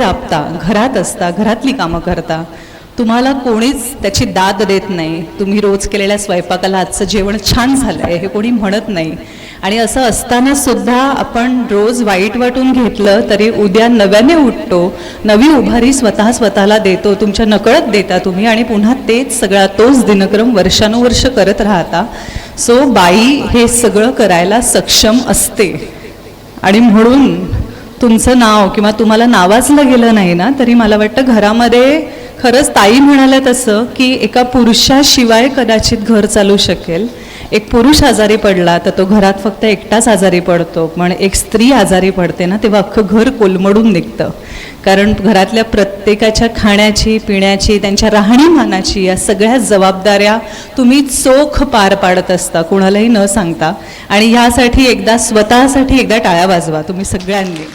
राबता घरात असता घरातली कामं करता. तुम्हाला कोणीच त्याची दाद देत नाही. तुम्ही रोज केलेल्या स्वयंपाकाला आजचं जेवण छान झालं आहे हे कोणी म्हणत नाही. आणि असं असताना सुद्धा आपण रोज वाईट वाटून घेतलं तरी उद्या नव्याने उठतो नवी उभारी स्वतः स्वतःला देतो तुमच्या नकळत देता तुम्ही आणि पुन्हा तेच सगळा तोच दिनक्रम वर्षानुवर्ष करत राहता. सो बाई हे सगळं करायला सक्षम असते. आणि म्हणून तुमचं नाव किंवा तुम्हाला नावाजलं गेलं नाही ना तरी मला वाटतं घरामध्ये खरंच ताई म्हणाल्या तसं की एका पुरुषाशिवाय कदाचित घर चालू शकेल. एक पुरुष आजारी पडला तर तो घरात फक्त एकटाच आजारी पडतो. पण एक स्त्री आजारी पडते ना तेव्हा अख्खं घर कोलमडून निघतं. कारण घरातल्या प्रत्येकाच्या खाण्याची पिण्याची त्यांच्या राहणीमानाची या सगळ्या जबाबदाऱ्या तुम्ही चोख पार पाडत असता कुणालाही न सांगता. आणि ह्यासाठी एकदा स्वतःसाठी एकदा टाळ्या वाजवा तुम्ही सगळ्यांनी.